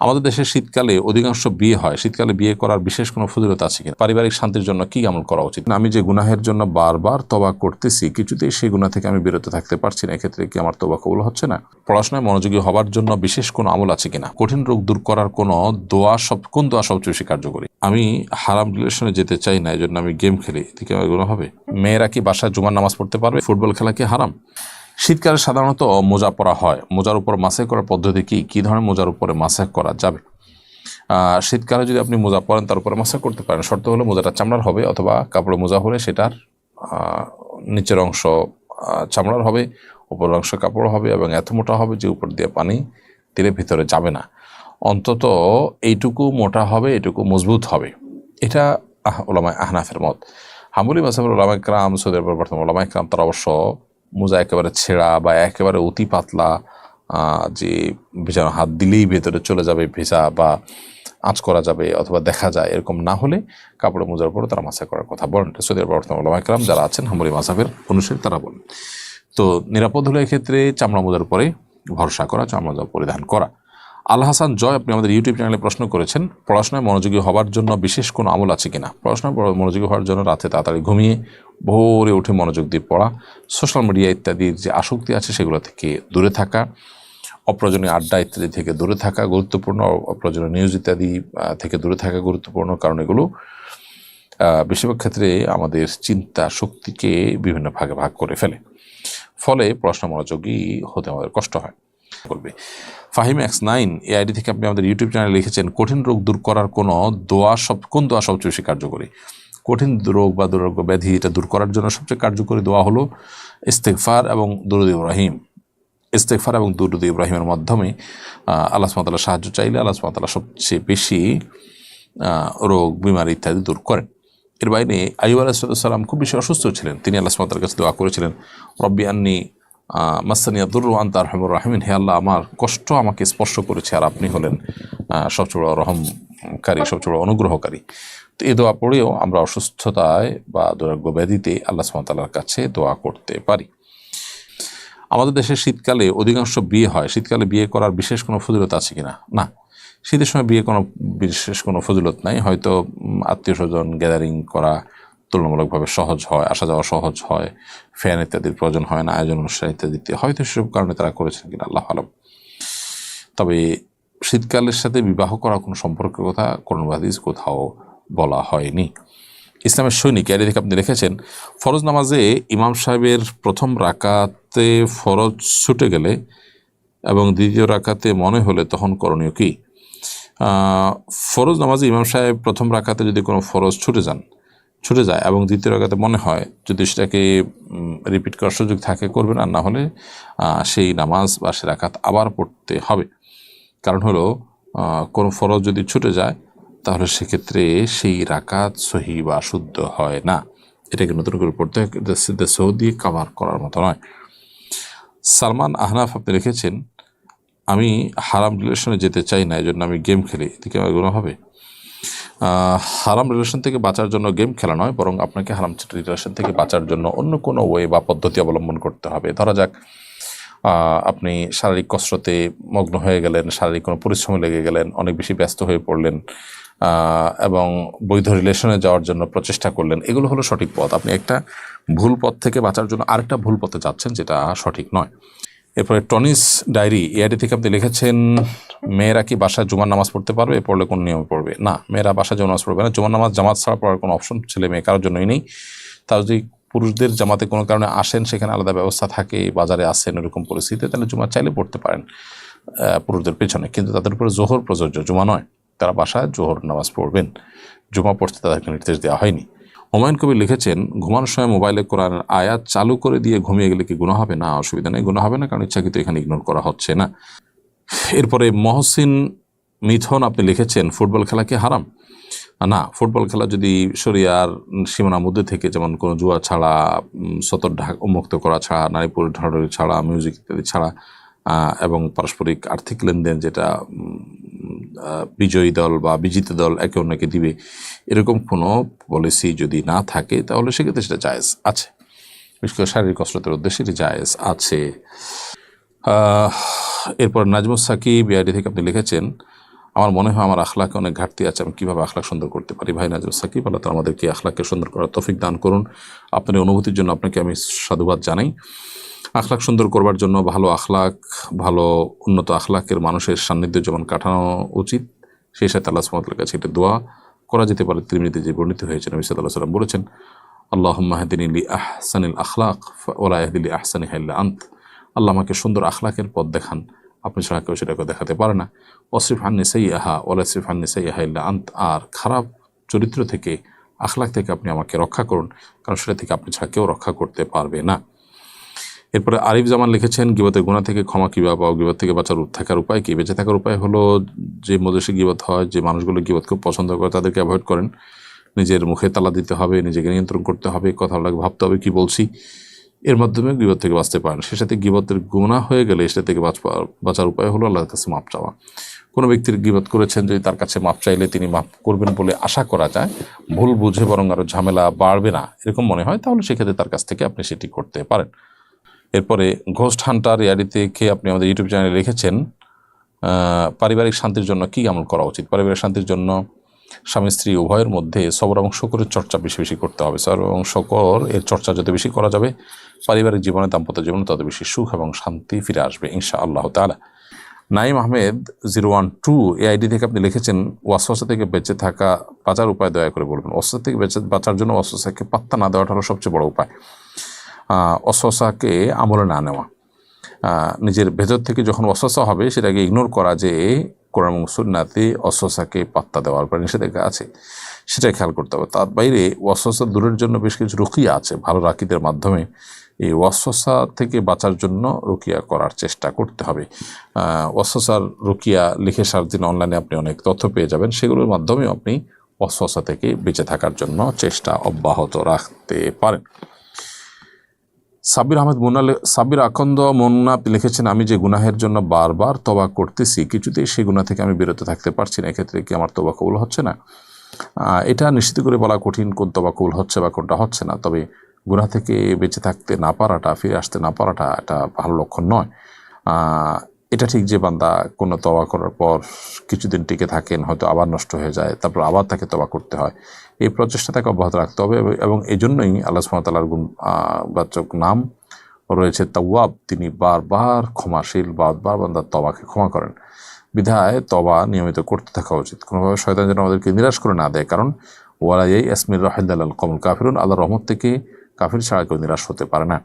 আমাদের দেশে শীতকালে অধিকাংশ বিয়ে হয়। শীতকালে বিয়ে করার বিশেষ কোনো ফজিলত আছে কিনা? পারিবারিক শান্তির জন্য কি আমল করা উচিত? আমি যে গুনাহের জন্য বারবার তবা করতেছি, কিছুতেই সেই গুনাহ থেকে আমি বিরত থাকতে পারছি না। এক্ষেত্রে কি আমার তবা কবুল হচ্ছে না? পড়াশোনায় মনোযোগী হবার জন্য বিশেষ কোনো আমল আছে কিনা? কঠিন রোগ দূর করার কোনো দোয়া সব, কোন দোয়া সবচেয়ে বেশি কার্যকরী? আমি হারাম রিলেশনে যেতে চাই না এই জন্য আমি গেম খেলি। এদিকে আমার গুনাহ হবে? মেয়েরা কি বাসায় জুমার নামাজ পড়তে পারবে? ফুটবল খেলা কি হারাম? শীতকালে সাধারণত মোজা পরা হয়। মোজার উপর মাসে করার পদ্ধতি কি? কী ধরনের মোজার উপরে মাসে করা যাবে? শীতকালে যদি আপনি মোজা পরেন, তার উপরে মাসা করতে পারেন। শর্ত হলো মোজাটা চামড়ার হবে অথবা কাপড়ে মোজা হলে সেটার নিচের অংশ চামড়ার হবে, উপরের অংশ কাপড় হবে এবং এত মোটা হবে যে উপর দিয়ে পানি দিলে ভিতরে যাবে না। অন্তত এইটুকু মোটা হবে, এটুকু মজবুত হবে। এটা ওলামায় আহনাফের মত। হামুলি মাসাফের ওলামায় ক্রাম, সৌদি আরবের বর্তমান ওলামায় ক্রাম, তারা অবশ্য মোজা একেবারে ছেঁড়া বা একেবারে অতি পাতলা যে ভেজানো হাত দিলেই ভেতরে চলে যাবে ভেজা বা আঁচ করা যাবে অথবা দেখা যায় এরকম না হলে কাপড়ে মোজার পরে তারা মাসা করার কথা বলেন। সৌদি আরব বর্তমান ওলামাইকরাম যারা আছেন, হামরি মাসাফের অনুসারী তারা বলেন। তো নিরাপদ হলে এক্ষেত্রে চামড়া মোজার পরে ভরসা করা, চামড়া পরিধান করা। আল হাসান জয়, আপনি আমাদের ইউটিউব চ্যানেলে প্রশ্ন করেছেন, পড়াশোনায় মনোযোগী হওয়ার জন্য বিশেষ কোনো আমল আছে কিনা? পড়াশোনায় মনোযোগী হওয়ার জন্য রাতে তাড়াতাড়ি ঘুমিয়ে, ভোরে উঠে মনোযোগ দিয়ে পড়া, সোশ্যাল মিডিয়া ইত্যাদির যে আসক্তি আছে সেগুলো থেকে দূরে থাকা, অপ্রয়োজনীয় আড্ডা ইত্যাদি থেকে দূরে থাকা, গুরুত্বপূর্ণ অপ্রয়োজনীয় নিউজ ইত্যাদি থেকে দূরে থাকা গুরুত্বপূর্ণ কারণ এগুলো বেশিরভাগ ক্ষেত্রে আমাদের চিন্তা শক্তিকে বিভিন্ন ভাগে ভাগ করে ফেলে। ফলে পড়াশোনা মনোযোগী হতে আমাদের কষ্ট হয়। করবে ফাহিম এক্স নাইন, এই আইডি থেকে আপনি আমাদের ইউটিউব চ্যানেলে লিখেছেন, কঠিন রোগ দূর করার কোনো দোয়া সব কোন দোয়া সবচেয়ে বেশি কার্যকরী? কঠিন রোগ বা দুরোগ ব্যাধি এটা দূর করার জন্য সবচেয়ে কার্যকরী দোয়া হলো ইস্তেকফার এবং দুরুদ ইব্রাহিম। ইস্তেকফার এবং দুরুদ ইব্রাহিমের মাধ্যমে আল্লাহ সুমাতাল্লাহ সাহায্য চাইলে আল্লাহ সুমাতাল্লাহ সবচেয়ে বেশি রোগ, বিমারি ইত্যাদি দূর করেন। এর বাইরে আইব আলাহিসাল্লাম খুব বেশি অসুস্থ ছিলেন। তিনি আল্লাহ সুমাতার কাছে দোয়া করেছিলেন, রব্বি আন্নি মাসানিয়া দুর আন্তার রহমুর রাহমিন। হে আল্লাহ, আমার কষ্ট আমাকে স্পর্শ করেছে আর আপনি হলেন সবচেয়ে বড় রহমকারী, সবচেয়ে বড় অনুগ্রহকারী। তো এই দোয়া পড়েও আমরা অসুস্থতায় বা দুরাগ্য ব্যাধিতে আল্লাহ সুমাতাল্লাহর কাছে দোয়া করতে পারি। আমাদের দেশে শীতকালে অধিকাংশ বিয়ে হয়। শীতকালে বিয়ে করার বিশেষ কোনো ফজিলত আছে কিনা? না। শীতের সময় বিয়ে কোনো বিশেষ কোনো ফজিলত নাই। হয়তো আত্মীয় স্বজন গ্যাদারিং করা তুলনামূলকভাবে সহজ হয়, আসা যাওয়া সহজ হয় ফ্যান ইত্যাদির প্রয়োজন হয় না, আয়োজন অনুষ্ঠান ইত্যাদিতে হয়তো সেসব কারণে তারা করেছেন কিনা, আল্লাহ আলম। তবে শীতকালের সাথে বিবাহ করা কোনো সম্পর্কের কথা হাদিস কোথাও বলা হয়নি। ইসলামের সৈনিক এর থেকে আপনি লিখেছেন ফরজ নামাজে ইমাম সাহেবের প্রথম রাকাতে ফরজ ছুটে গেলে এবং দ্বিতীয় রাকাতে মনে হলে তখন করণীয় কি? ফরজ নামাজে ইমাম সাহেব প্রথম রাকাতে যদি কোনো ফরজ ছুটে যান ছুটে যায় এবং দ্বিতীয় রাকাতে মনে হয় যদি সেটাকে রিপিট করার সুযোগ থাকে করবেন আর না হলে সেই নামাজ বা সে রাকাত আবার পড়তে হবে। কারণ হলো কোনো ফরজ যদি ছুটে যায়, তাহলে সেক্ষেত্রে সেই রাকাত সহি বা শুদ্ধ হয় না। এটাকে নতুন করে পড়তে হয় দিয়ে কাভার করার মতো নয়। সালমান আহনাফ আপনি লিখেছেন, আমি হারাম রিলেশনে যেতে চাই না এই জন্য আমি গেম খেলি। এদিকে আমার গুণ হবে? হারাম রিলেশন থেকে বাঁচার জন্য গেম খেলা নয়, বরং আপনাকে হারাম রিলেশন থেকে বাঁচার জন্য অন্য কোনো ওয়ে বা পদ্ধতি অবলম্বন করতে হবে। ধরা যাক আপনি শারীরিক কসরতে মগ্ন হয়ে গেলেন, শারীরিক কোনো পরিশ্রমে লেগে গেলেন, অনেক বেশি ব্যস্ত হয়ে পড়লেন এবং বৈধ রিলেশনে যাওয়ার জন্য প্রচেষ্টা করলেন, এগুলো হলো সঠিক পথ। আপনি একটা ভুল পথ থেকে বাঁচার জন্য আরেকটা ভুল পথে যাচ্ছেন, যেটা সঠিক নয়। এরপরে টনিস ডায়েরি এআইডি থেকে আপনি লিখেছেন, মেয়েরা কি বাসায় জুমার নামাজ পড়তে পারবে? পড়লে কোন নিয়মে পড়বে? না, মেয়েরা বাসায় জুমার নামাজ পড়বে না। জুমার নামাজ, জামাত ছাড়া পড়ার কোনো অপশন ছেলে মেয়ে কারোর জন্যই নেই। তার যদি পুরুষদের জামাতে কোনো কারণে আসেন, সেখানে আলাদা ব্যবস্থা থাকে, বাজারে আসেন, এরকম পরিস্থিতিতে, তাহলে জুমা চাইলে পড়তে পারেন পুরুষদের পেছনে। কিন্তু তাদের উপরে জোহর প্রযোজ্য। জুমা নয়, তারা বাসায় জোহর নামাজ পড়বেন। জুমা পড়তে তাদেরকে নির্দেশ দেওয়া হয়নি। হুমায়ুন কবির লিখেছেন, ঘুমানোর সময় মোবাইলে কোরআনের আয়াত চালু করে দিয়ে ঘুমিয়ে গেলে কি গুণা হবে? না, অসুবিধা নেই গুণা হবে না, কারণ ইচ্ছাকৃত এখানে ইগনোর করা হচ্ছে না। এরপরে মহসিন মিথন আপনি লিখেছেন, ফুটবল খেলা কি হারাম? না, ফুটবল খেলা যদি শরিয়ার সীমানার মধ্যে থেকে যেমন কোনো জুয়া ছাড়া সতর ঢাক উন্মুক্ত করা ছাড়া নারীপুর ঢাড়ি ছাড়া মিউজিক ইত্যাদি ছাড়া এবং পারস্পরিক আর্থিক লেনদেন যেটা বিজয়ী দল বা বিজিত দল একে অন্যকে দিবে এরকম কোনো পলিসি যদি না থাকে, তাহলে সেক্ষেত্রে সেটা জায়েজ আছে। বিশেষ করে শারীরিক কসরতের উদ্দেশ্যে এটি জায়েজ আছে। এরপর নাজমুস সাকিব বিআইডি থেকে আপনি লিখেছেন, আমার মনে হয় আমার আখলাকে অনেক ঘাটতি আছে, আমি কীভাবে আখলাক সুন্দর করতে পারি? ভাই নাজুল সাকিব আল্লাহ তালা আমাদেরকে আখলাককে সুন্দর করার তফিক দান করুন। আপনার অনুভূতির জন্য আপনাকে আমি সাধুবাদ জানাই। আখলাক সুন্দর করবার জন্য ভালো আখলাক ভালো উন্নত আখলাকের মানুষের সান্নিধ্য যেমন কাটানো উচিত, সেই সাথে আল্লাহ সুমতলের কাছে এটা দোয়া করা যেতে পারে। তিরমিতে যে বর্ণিত হয়েছে, নবী সাল্লাহ সাল্লাম বলেছেন আল্লাহ মাহদিনী আহসানিল আখলাক ওলাহদিলি আহসানি হাল্লা আন্ত। আল্লাহ আমাকে সুন্দর আখলাকের পথ দেখান। আপনি ছাড়া কেউ সেটাকে দেখাতে পারে না। অসিফ হান্নি সাই আহা ওলা সিফ হান্নি সাই আহা ইল্লা আন্ত। আর খারাপ চরিত্র থেকে আখলাক থেকে আপনি আমাকে রক্ষা করুন, কারণ সেটা থেকে আপনি ছাড়া কেউ রক্ষা করতে পারবে না। এরপরে আরিফ জামান লিখেছেন, গিবতের গুণা থেকে ক্ষমা কীভাবে পাও? গিবত থেকে বাঁচার থাকার উপায় কী? বেঁচে থাকার উপায় হলো যে মদেশে গিবত হয়, যে মানুষগুলো গিবত খুব পছন্দ করে তাদেরকে অ্যাভয়েড করেন। নিজের মুখে তালা দিতে হবে, নিজেকে নিয়ন্ত্রণ করতে হবে কথাগুলোকে ভাবতে হবে কি বলছি। এর মাধ্যমে গিবত থেকে বাঁচতে পারেন। সে সাথে গিবতের গুণা হয়ে গেলে সেটা থেকে বাঁচার উপায় হলো আল্লাহর কাছে মাপ চাওয়া। কোনো ব্যক্তির গিবত করেছেন যদি তার কাছে মাপ চাইলে তিনি মাপ করবেন বলে আশা করা যায়। ভুল বুঝে বরং আরও ঝামেলা বাড়বে না। এরকম মনে হয়, তাহলে সেক্ষেত্রে তার কাছ থেকে আপনি সেটি করতে পারেন। এরপরে ঘোস্ট হান্টার ইয়ারি থেকে আপনি আমাদের ইউটিউব চ্যানেলে লিখেছেন পারিবারিক শান্তির জন্য কী আমল করা উচিত? পারিবারিক শান্তির জন্য স্বামী স্ত্রী উভয়ের মধ্যে সবর এবং শকরের চর্চা বেশি বেশি করতে হবে। সবর এবং শকর এর চর্চা যত বেশি করা যাবে, পারিবারিক জীবনে দাম্পত্য জীবনে তত বেশি সুখ এবং শান্তি ফিরে আসবে ইনশা আল্লাহ তালা Naim Ahmed zero one two এই আইডি থেকে আপনি লিখেছেন, ওয়াসওয়াসা থেকে বেঁচে থাকা বাঁচার উপায় দয়া করে বলবেন। ওয়াসওয়াসা থেকে বেঁচে বাঁচার জন্য ওয়াসওয়াসাকে পাত্তা না দেওয়াটা হলো সবচেয়ে বড় উপায়। আহ, অস্বসাকে আমলে না নেওয়া। নিজের ভেতর থেকে যখন অস্বসা হবে সেটাকে ইগনোর করা যে কোরআন এবং সুন্নাতে অস্বসাকে পাত্তা দেওয়ার পর নিষেধাজ্ঞা আছে সেটাই খেয়াল করতে হবে। তার বাইরে ওয়াসওয়াসা দূরের জন্য বেশ কিছু রুকিয়া আছে ভালো রাকিদের মাধ্যমে। এই ওয়াসওয়াসা থেকে বাঁচার জন্য রুকিয়া করার চেষ্টা করতে হবে। ওয়াসওয়াসার রুকিয়া লিখে সার দিন অনলাইনে আপনি অনেক তথ্য পেয়ে যাবেন সেগুলোর মাধ্যমে আপনি ওয়াসওয়াসা থেকে বেঁচে থাকার জন্য চেষ্টা অব্যাহত রাখতে পারেন। সাবির আহমেদ মুন্না সাব্বির আকন্দ মুন্না লিখেছেন, আমি যে গুনাহের জন্য বারবার তবা করতেছি, কিছুতেই সেই গুণা থেকে আমি বিরত থাকতে পারছি না। এক্ষেত্রে কি আমার তবা কবুল হচ্ছে না? এটা নিশ্চিত করে বলা কঠিন কোন তবা কবুল হচ্ছে বা কোনটা হচ্ছে না। তবে গুণা থেকে বেঁচে থাকতে না পারাটা, ফিরে আসতে না পারাটা এটা ভালো লক্ষণ নয়। এটা ঠিক যে বান্দা কোনো তবা করার পর কিছুদিন টিকে থাকেন, হয়তো আবার নষ্ট হয়ে যায়, তারপর আবার তাকে তবা করতে হয়। এই প্রচেষ্টা তাকে অব্যাহত রাখতে হবে এবং- এই জন্যই আল্লাহ সুমতাল্লাহর গুণ বাচক নাম রয়েছে তাওয়াব। তিনি বারবার ক্ষমাশীল, বারবার বান্দার তবাকে ক্ষমা করেন। বিধায় তবা নিয়মিত করতে থাকা উচিত। কোনোভাবে শয়তান যেন আমাদেরকে নিরাশ করে না দেয়। কারণ ওয়ালাই আসমির রাহিদাল কমল কাফিরুন আল্লাহ রহমত থেকে কাফির ছাড়া কেউ নিরাশ হতে পারে না।